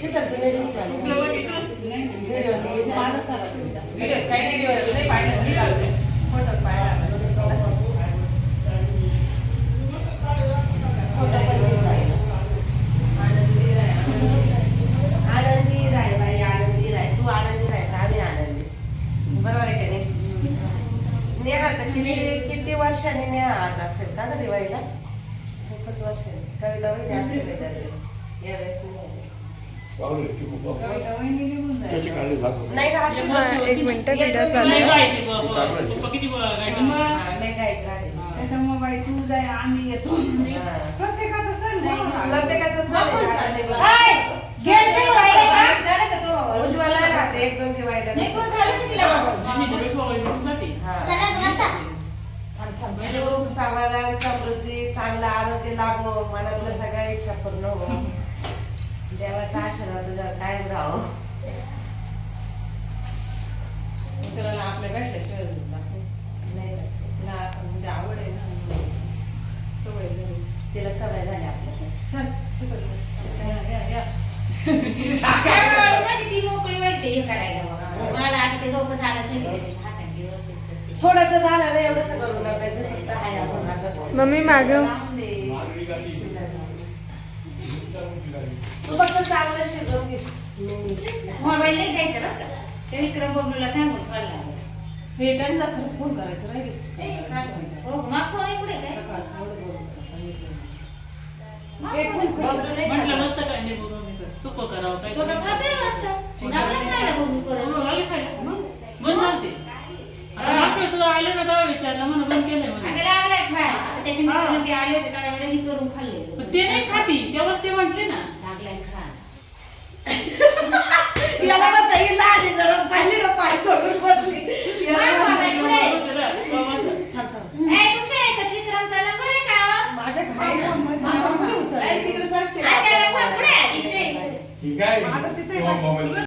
शीतल तू नाही बघितलं? व्हिडिओ काही नाही नाही पाहिलं तरी चालतंय. फोटो पाहिला छोटा पण दिसला. आनंदी राहा. आनंदी राय बाई आनंदी राय तू आनंदी राय तर आम्ही आनंदी बरोबर आहे का नाही नेहा तर किती किती वर्षांनी आज असेल का ना दिवाळीला खूपच वर्ष कविता वहिनी असेल एक मिनिटं व्हिडिओ चालू? हा, त्याच्यामुळे बाई तू जाय आम्ही येतो हा. प्रत्येकाचा सण. प्रत्येकाचं सण उज्ज्वला राहते एक दोन. हा. समृद्धी चांगलं आरोग्य लाभो मनातल्या सगळ्या इच्छा पूर्ण कायम राहो उचलायला आपल्या जात नाही. तिला म्हणजे आवड आहे ना सवय झाली तिला सवय झाली आपल्यासाठी चल शिकवलं. या, या, या. त्यावेळी माझी ती मोकळी व्हायची हे करायला मग. मला आता ते डोकं चालत नाही हातात व्यवस्थित. थोडस झालं आपण आता. मम्मी मागं. तू फक्त चांगलं शिजवून घे. मोबाईल नाही घ्यायचा बरं का? ते विक्रम बबलूला सांगून हे त्यांना खरंच फोन करायचं राहील. हो का? मग फोन आहे कुठे काय? सकाळचं एवढं बोलून सांगितलं मग एक फोन? बबलू नाही म्हटलं खाल्लं. नसतं काय नाही बोलून नाही करत. सुकं करावं काय तो तर खातोय वाटतं. लागला खायला बघून परत हो, लागले खायला. बंद झालं ते. आता मागच्या वेळेस सुद्धा आले ना तेव्हा विचारलं म्हणा बंद केलंय अगं म्हणे. लागलाय खायला. आता त्याचे मित्र ते आले होते मी करून खाल्ले. ते नाही खाती. तेव्हाच ते म्हटले ना. याला म्हणता ही लहान नरम पाहिली ना पाय सोडून बसली. माझ्या